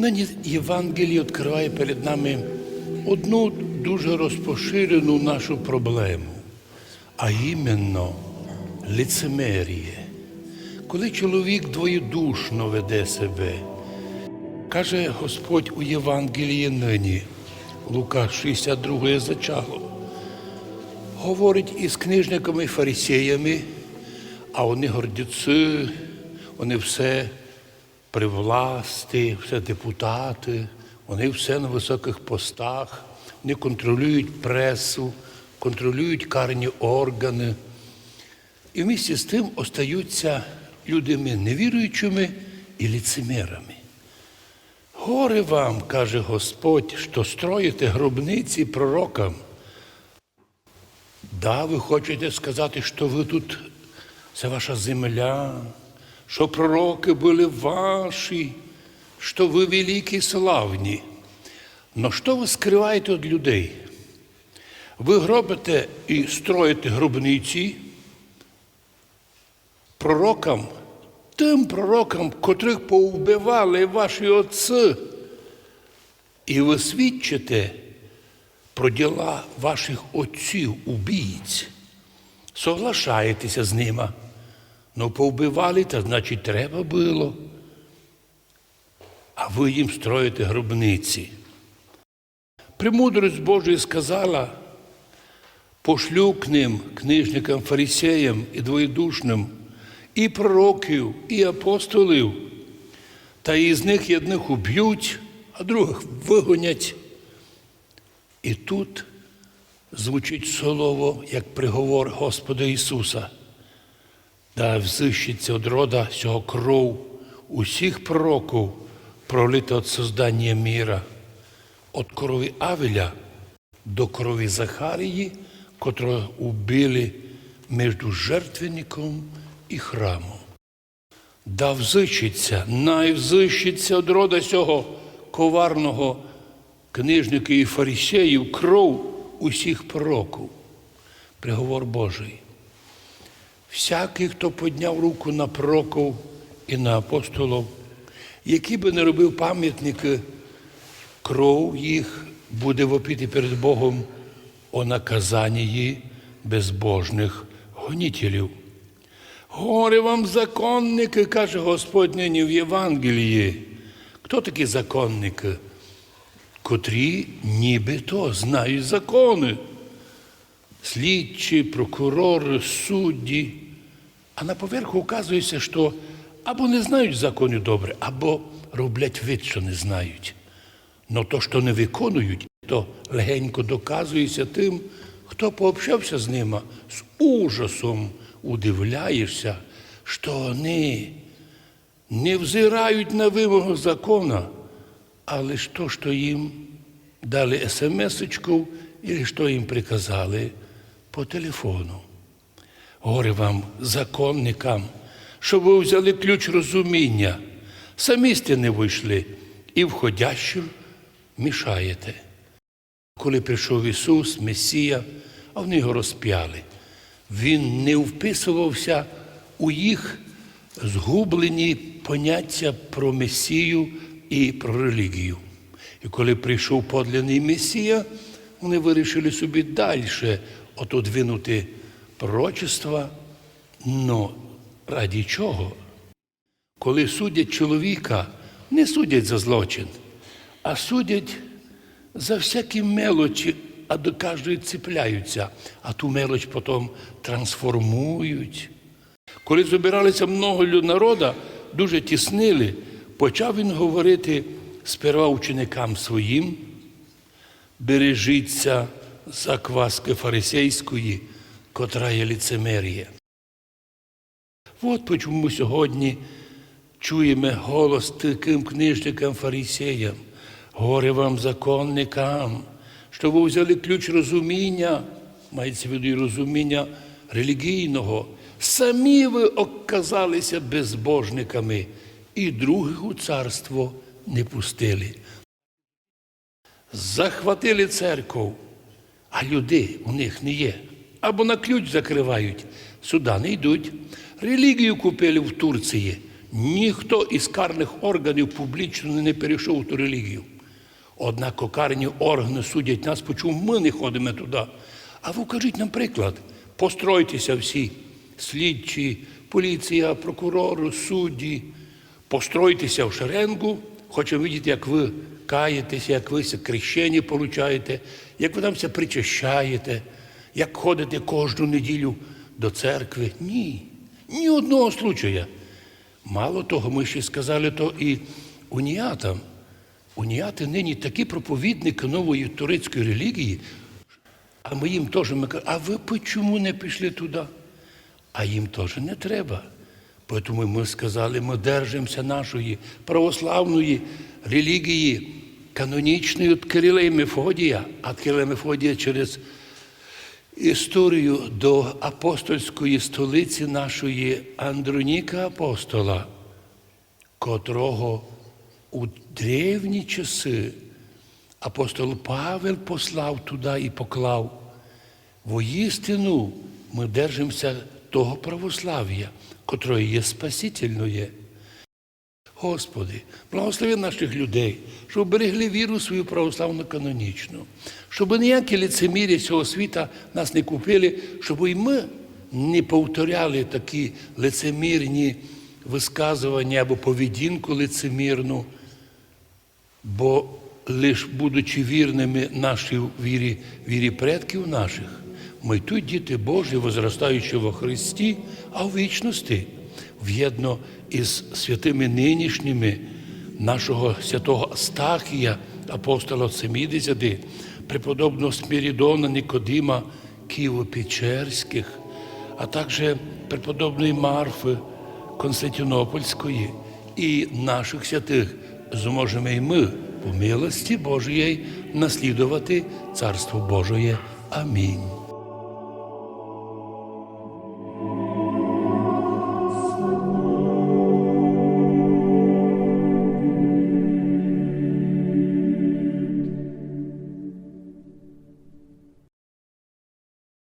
Нині Євангеліє відкриває перед нами одну дуже розпоширену нашу проблему, а іменно лицемеріє. Коли чоловік двоєдушно веде себе, каже Господь у Євангелії нині, Лука 62 зачало, говорить із книжниками і фарисеями, а вони гордіці, вони все при власті, все депутати, вони все на високих постах, вони контролюють пресу, контролюють карні органи. І вместе з тим остаються людьми невіруючими і ліцемерами. Горе вам, каже Господь, що строїте гробниці пророкам. Да, ви хочете сказати, що ви тут, це ваша земля, що пророки були ваші, що ви великі і славні. Но що ви скриваєте від людей? Ви гробите і строїте гробниці пророкам, тим пророкам, котрих повбивали ваші отці, і ви свідчите про діла ваших отців, убійць, соглашаєтеся з ними. Ну, повбивали, то значить треба було. А ви їм строїте гробниці. Премудрость Божия сказала, пошлю к ним, книжникам, фарисеям і двоєдушним, і пророків, і апостолів, та із них одних уб'ють, а других вигонять. І тут звучить слово, як приговор Господа Ісуса. Да взищиться від рода цього кров усіх пророків, пролита від создання міра, від крові Авеля до крові Захарії, котрого убили між жертвенником і храмом. Да взищиться, найвзищиться від рода цього коварного книжника і фарисеїв кров усіх пророків. Приговор Божий. Всякий, хто підняв руку на пророків і на апостолів, який би не робив пам'ятники, кров їх буде вопити перед Богом о наказанні безбожних гонітелів. Горе вам, законники, каже Господь нині в Євангелії. Хто такі законники? Котрі нібито знають закони. Слідчі, прокурори, судді. А на поверху оказується, що або не знають закони добре, або роблять вид, що не знають. Но то, що не виконують, то легенько доказується тим, хто пообщався з ними, з ужасом удивляєшся, що вони не взирають на вимогу закона, але ж то, що їм дали смс-очку, і що їм приказали по телефону. Горе вам, законникам, що ви взяли ключ розуміння, самі сте не вийшли і входящим мішаєте. Коли прийшов Ісус, Месія, а вони його розп'яли. Він не вписувався у їх згублені поняття про Месію і про релігію. І коли прийшов подлинний Месія, вони вирішили собі далі отодвинути пророчества. Но раді чого? Коли судять чоловіка, не судять за злочин, а судять за всякі мелочі, а до кожної цепляються, а ту мелоч потім трансформують. Коли збиралися много народу, дуже тіснили, почав він говорити сперва ученикам своїм, бережіться закваски фарисейської, котра є ліцемерія. От чому сьогодні чуємо голос таким книжникам фарисеям, горе вам законникам, що ви взяли ключ розуміння, мається в виду розуміння релігійного, самі ви оказалися безбожниками і других у царство не пустили. Захватили церкву, а людей у них не є. Або на ключ закривають, сюди не йдуть. Релігію купили в Турції, ніхто із карних органів публічно не перейшов у ту релігію. Однак карні органи судять нас, почому ми не ходимо туди. А ви кажіть нам приклад, постройтеся всі, слідчі, поліція, прокурори, судді, постройтеся в шеренгу, хочемо бачити, як ви каєтеся, як ви крещення получаєте, як ви там все причащаєте, як ходите кожну неділю до церкви. Ні, ні одного случая. Мало того, ми ще сказали то і уніатам. Уніати нині такі проповідники нової турецької релігії, а ми їм теж ми кажемо, а ви чому не пішли туди? А їм теж не треба. Тому ми сказали, ми держимося нашої православної релігії, канонічної від Кирила і Мефодія, а Кирила і Мефодія через історію до апостольської столиці нашої Андроніка апостола, котрого у древні часи апостол Павел послав туди і поклав. Воістину ми держимося того православ'я, котре є спасительне. Господи, благослови наших людей, щоб берегли віру свою православну канонічну, щоб ніякі лицемір'я цього світа нас не купили, щоб і ми не повторяли такі лицемірні висказування або поведінку лицемірну, бо лише будучи вірними нашій вірі, вірі предків наших, ми тут діти Божі, возростаючи во Христі, а в вічності, в'єдно із святими нинішніми нашого святого Астахія, апостола от 70, преподобного Смірідона Никодима Києво-Печерських, а також преподобної Марфи Константинопольської і наших святих зможемо і ми по милості Божої наслідувати Царство Божоє. Амінь.